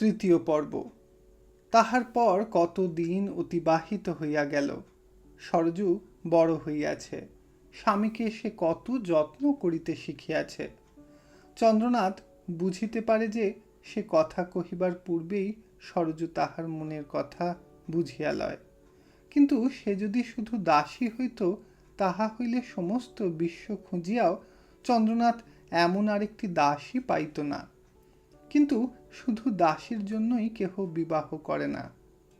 তৃতীয় পর্ব। তাহার পর কতদিন অতিবাহিত হইয়া গেল। সরজু বড় হইয়াছে। স্বামীকে সে কত যত্ন করিতে শিখিয়াছে। চন্দ্রনাথ বুঝিতে পারে যে সে কথা কহিবার পূর্বেই সরজু তাহার মনের কথা বুঝিয়া লয়। কিন্তু সে যদি শুধু দাসী হইত, তাহা হইলে সমস্ত বিশ্ব খুঁজিয়াও চন্দ্রনাথ এমন আরেকটি দাসী পাইত না। কিন্তু শুধু দাসীর জন্যই কেহ বিবাহ করে না।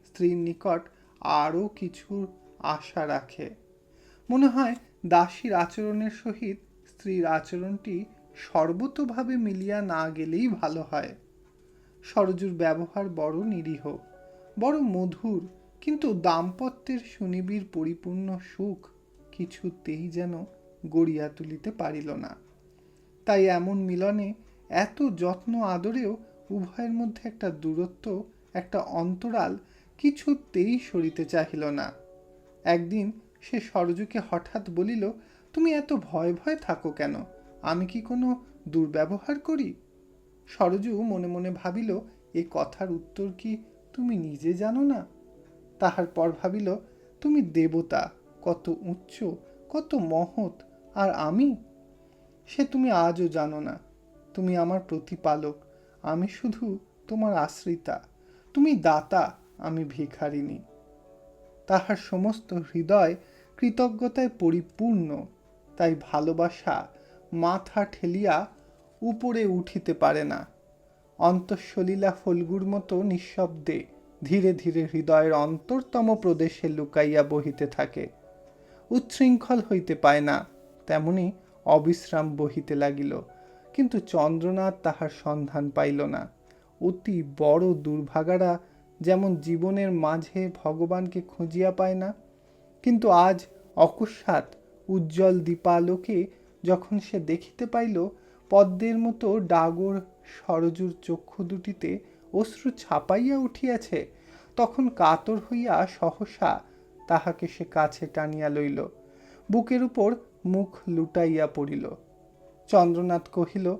স্ত্রীর নিকট আরও কিছুর আশা রাখে। মনে হয় দাসীর আচরণের সহিত স্ত্রীর আচরণটি সর্বতোভাবে মিলিয়া না গেলেই ভালো হয়। সরজুর ব্যবহার বড় নিরীহ, বড় মধুর, কিন্তু দাম্পত্যের সুনিবিড় পরিপূর্ণ সুখ কিছুতেই যেন গড়িয়া তুলিতে পারিল না। তাই এমন মিলনে এত যত্ন আদরেও উভয়ের মধ্যে একটা দূরত্ব, একটা অন্তরাল কিছুতেই সরিতে চাহিল না। একদিন সে সরজুকে হঠাৎ বলিল, তুমি এত ভয় ভয় থাকো কেন? আমি কি কোনো দুর্ব্যবহার করি? সরজু মনে মনে ভাবিল, এ কথার উত্তর কি তুমি নিজে জানো না? তাহার পর ভাবিল, তুমি দেবতা, কত উচ্চ, কত মহৎ, আর আমি? সে তুমি আজও জানো না। তুমি আমার প্রতিপালক, আমি শুধু তোমার আশ্রিতা, তুমি দাতা, আমি ভিখারিণী। তাহার সমস্ত হৃদয় কৃতজ্ঞতায় পরিপূর্ণ, তাই ভালোবাসা মাথা ঠেলিয়া উপরে উঠিতে পারে না। অন্তঃসলীলা ফল্গুর মতো নিঃশব্দে ধীরে ধীরে হৃদয়ের অন্তরতম প্রদেশে লুকাইয়া বহিতে থাকে। উচ্ছৃঙ্খল হইতে পায় না, তেমনি অবিশ্রাম বহিতে লাগিল। কিন্তু চন্দ্রনাথ তাহার সন্ধান পাইল না। অতি বড় দুর্ভাগারা যেমন জীবনের মাঝে ভগবানকে খুঁজিয়া পায় না, কিন্তু আজ অকস্মাৎ উজ্জ্বল দীপালোকে যখন সে দেখিতে পাইল, পদ্মের মতো ডাগর সরজুর চক্ষু দুটিতে অশ্রু ছাপাইয়া উঠিয়াছে, তখন কাতর হইয়া সহসা তাহাকে সে কাছে টানিয়া লইল। বুকের উপর মুখ লুটাইয়া পড়িল। চন্দ্রনাথ কহিল,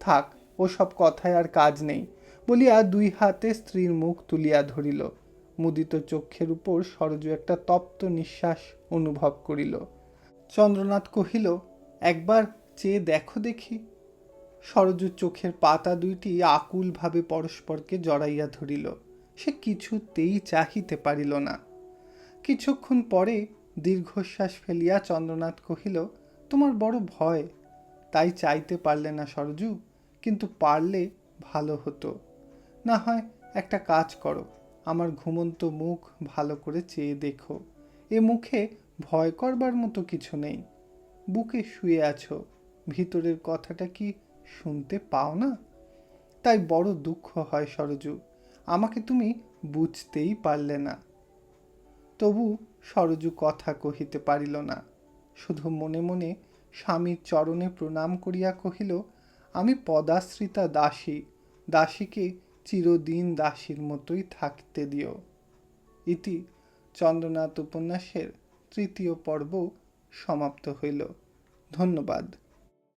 থাক, ওসব কথায় আর কাজ নেই। বলিয়া দুই হাতে স্ত্রীর মুখ তুলিয়া ধরিল। মুদিত চক্ষের উপর সরজু একটা তপ্ত নিঃশ্বাস অনুভব করিল। চন্দ্রনাথ কহিল, একবার চেয়ে দেখো দেখি। সরজুর চোখের পাতা দুইটি আকুলভাবে পরস্পরকে জড়াইয়া ধরিল। সে কিছুতেই চাহিতে পারিল না। কিছুক্ষণ পরে দীর্ঘশ্বাস ফেলিয়া চন্দ্রনাথ কহিল, তোমার বড় ভয়। তাই চাইতে পারলে না সরজু, কিন্তু পারলে ভালো হতো। না হয় একটা কাজ করো, আমার ঘুমন্ত মুখ ভালো করে চেয়ে দেখো। এ মুখে ভয় করবার মতো কিছু নেই। বুকে শুয়ে আছো, ভিতরের কথাটা কি শুনতে পাও না? তাই বড় দুঃখ হয় সরজু, আমাকে তুমি বুঝতেই পারলে না। তবু সরজু কথা কহিতে পারিল না, শুধু মনে মনে স্বামীর চরণে প্রণাম করিয়া কহিল, আমি পদাশ্রিতা দাসী, দাসীকে চিরদিন দাসীর মতোই থাকতে দিও। ইতি চন্দ্রনাথ উপন্যাসের তৃতীয় পর্ব সমাপ্ত হইল। ধন্যবাদ।